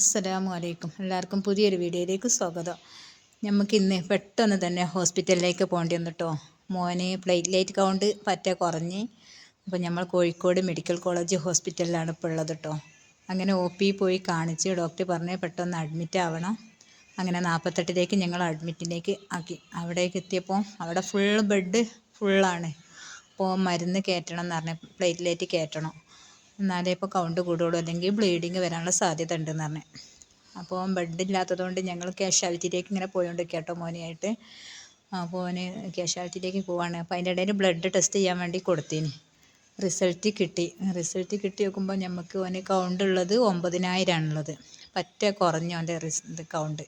അസ്സലാമു അലൈക്കും എല്ലാവർക്കും പുതിയൊരു വീഡിയോയിലേക്ക് സ്വാഗതം. നമുക്കിന്ന് പെട്ടെന്ന് തന്നെ ഹോസ്പിറ്റലിലേക്ക് പോകേണ്ടി വന്നു കേട്ടോ മോന് പ്ലേറ്റ്ലേറ്റ് കൗണ്ട് പറ്റ കുറഞ്ഞ് അപ്പോൾ നമ്മൾ കോഴിക്കോട് മെഡിക്കൽ കോളേജ് ഹോസ്പിറ്റലിലാണ് ഇപ്പോൾ ഉള്ളത് കേട്ടോ അങ്ങനെ ഒ പി പോയി കാണിച്ച് ഡോക്ടർ പറഞ്ഞ് പെട്ടെന്ന് അഡ്മിറ്റ് ആവണം. അങ്ങനെ നാൽപ്പത്തെട്ടിലേക്ക് ഞങ്ങൾ അഡ്മിറ്റിലേക്ക് ആക്കി. അവിടേക്ക് എത്തിയപ്പോൾ അവിടെ ഫുൾ ബെഡ് ഫുള്ളാണ്. അപ്പോൾ മരുന്ന് കയറ്റണം എന്ന് പറഞ്ഞ് പ്ലേറ്റ്ലേറ്റ് കയറ്റണം. എന്നാലേ ഇപ്പോൾ കൗണ്ട് കൂടുള്ളൂ. അല്ലെങ്കിൽ ബ്ലീഡിങ് വരാനുള്ള സാധ്യത ഉണ്ടെന്ന് പറഞ്ഞു. അപ്പോൾ ബെഡ് ഇല്ലാത്തതുകൊണ്ട് ഞങ്ങൾ ക്യാഷ്വാലിറ്റിയിലേക്ക് ഇങ്ങനെ പോയോണ്ട് കേട്ടോ മോനെയായിട്ട് അപ്പോൾ ഓന് ക്യാഷ്വാലിറ്റിയിലേക്ക് പോവാണ്. അപ്പോൾ അതിന്റെ ഇടയിൽ ബ്ലഡ് ടെസ്റ്റ് ചെയ്യാൻ വേണ്ടി കൊടുത്തിന്. റിസൾട്ട് കിട്ടി. റിസൾട്ട് കിട്ടി നോക്കുമ്പോൾ നമുക്ക് ഓന് കൗണ്ട് ഉള്ളത് ഒമ്പതിനായിരമാണുള്ളത് പറ്റ കുറഞ്ഞു അവന്റെ റിസ് കൗണ്ട്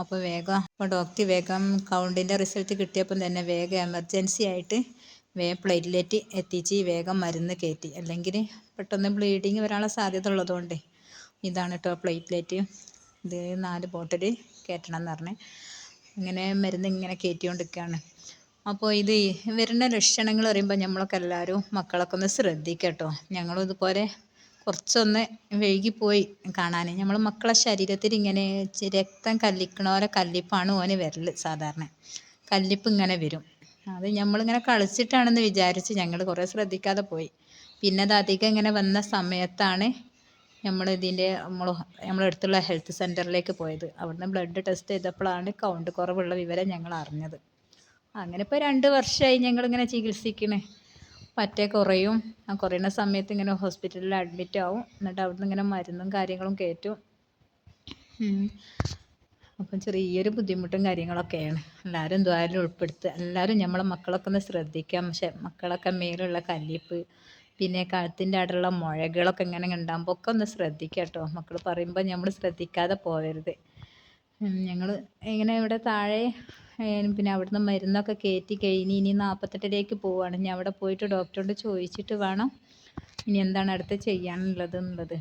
അപ്പോൾ വേഗം അപ്പോൾ ഡോക്ടർ വേഗം കൗണ്ടിന്റെ റിസൾട്ട് കിട്ടിയപ്പം തന്നെ വേഗം എമർജൻസി ആയിട്ട് വേഗം പ്ലേറ്റ്ലെറ്റ് എത്തിച്ച് വേഗം മരുന്ന് കയറ്റി. അല്ലെങ്കിൽ പെട്ടെന്ന് ബ്ലീഡിങ് വരാനുള്ള സാധ്യത ഉള്ളതുകൊണ്ട്. ഇതാണ് കേട്ടോ പ്ലേറ്റ്ലെറ്റ് ഇത് നാല് ബോട്ടിൽ കയറ്റണം എന്ന് പറഞ്ഞ്. ഇങ്ങനെ മരുന്ന് ഇങ്ങനെ കയറ്റിക്കൊണ്ടിരിക്കുകയാണ്. അപ്പോൾ ഇത് വരുന്ന ലക്ഷണങ്ങൾ പറയുമ്പോൾ നമ്മളൊക്കെ എല്ലാവരും മക്കളൊക്കെ ഒന്ന് ശ്രദ്ധിക്കുക കേട്ടോ ഞങ്ങളും ഇതുപോലെ കുറച്ചൊന്ന് വൈകിപ്പോയി കാണാൻ. നമ്മൾ മക്കളെ ശരീരത്തിൽ ഇങ്ങനെ രക്തം കല്ലിക്കണ പോലെ കല്ലിപ്പാണ് ഓന് വരൽ സാധാരണ. കല്ലിപ്പ് ഇങ്ങനെ വരും. അത് നമ്മളിങ്ങനെ കളിച്ചിട്ടാണെന്ന് വിചാരിച്ച് ഞങ്ങൾ കുറേ ശ്രദ്ധിക്കാതെ പോയി. പിന്നെ അത് അധികം ഇങ്ങനെ വന്ന സമയത്താണ് നമ്മൾ ഇതിന്റെ നമ്മൾ നമ്മളടുത്തുള്ള ഹെൽത്ത് സെന്ററിലേക്ക് പോയത്. അവിടുന്ന് ബ്ലഡ് ടെസ്റ്റ് ചെയ്തപ്പോഴാണ് കൗണ്ട് കുറവുള്ള വിവരം ഞങ്ങൾ അറിഞ്ഞത്. അങ്ങനെ ഇപ്പോൾ രണ്ട് വർഷമായി ഞങ്ങളിങ്ങനെ ചികിത്സിക്കണേ. പറ്റേ കുറയും. ആ കുറയുന്ന സമയത്ത് ഇങ്ങനെ ഹോസ്പിറ്റലിൽ അഡ്മിറ്റ് ആവും എന്നിട്ട് അവിടുന്ന് ഇങ്ങനെ മരുന്നും കാര്യങ്ങളും കയറ്റും അപ്പം ചെറിയൊരു ബുദ്ധിമുട്ടും കാര്യങ്ങളൊക്കെയാണ്. എല്ലാവരും ദ്വാരം ഉൾപ്പെടുത്തുക. എല്ലാവരും നമ്മളെ മക്കളൊക്കെ ഒന്ന് ശ്രദ്ധിക്കാം. പക്ഷേ മക്കളൊക്കെ മേലുള്ള കല്ലിപ്പ് പിന്നെ കഴുത്തിന്റെ അവിടെയുള്ള മുഴകളൊക്കെ ഇങ്ങനെ ഉണ്ടാകുമ്പോൾ ഒക്കെ ഒന്ന് ശ്രദ്ധിക്കുക കേട്ടോ. മക്കൾ പറയുമ്പോൾ നമ്മൾ ശ്രദ്ധിക്കാതെ പോകരുത് ഞങ്ങൾ ഇങ്ങനെ ഇവിടെ താഴെ പിന്നെ അവിടുന്ന് മരുന്നൊക്കെ കയറ്റി കഴിഞ്ഞ് ഇനി നാൽപ്പത്തെട്ടിലേക്ക് പോവുകയാണ് ഇനി അവിടെ പോയിട്ട് ഡോക്ടറോട് ചോദിച്ചിട്ട് വേണം ഇനി എന്താണ് അടുത്ത് ചെയ്യാനുള്ളത് എന്നുള്ളത്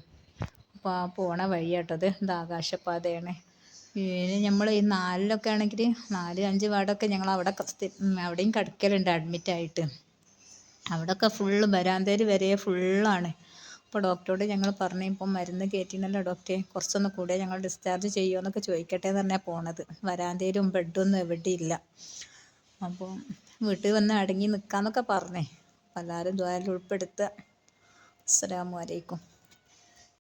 അപ്പോൾ ആ പോണ വഴി കേട്ടത് ഇത് ആകാശപാതയാണ് പിന്നെ നമ്മൾ ഈ നാലിലൊക്കെ ആണെങ്കിൽ നാല് അഞ്ച് വാർഡൊക്കെ ഞങ്ങൾ അവിടെ അവിടെയും കിടക്കലുണ്ട് അഡ്മിറ്റായിട്ട് അവിടെയൊക്കെ ഫുള്ള് വരാന്തേര് വരെ ഫുള്ളാണ് അപ്പോൾ ഡോക്ടറോട് ഞങ്ങൾ പറഞ്ഞു ഇപ്പം മരുന്ന് കയറ്റിനല്ലോ ഡോക്ടറെ കുറച്ചൊന്ന് കൂടെ ഞങ്ങൾ ഡിസ്ചാർജ് ചെയ്യുമോ എന്നൊക്കെ ചോദിക്കട്ടെ എന്ന് പറഞ്ഞാൽ പോണത്. വരാന്തേരും ബെഡൊന്നും എവിടെ ഇല്ല അപ്പോൾ വീട്ടിൽ വന്ന് അടങ്ങി നിൽക്കാമെന്നൊക്കെ പറഞ്ഞേ. അപ്പോൾ എല്ലാവരും ദ്വാരം ഉൾപ്പെടുത്തുക അസ്സാം വലൈക്കും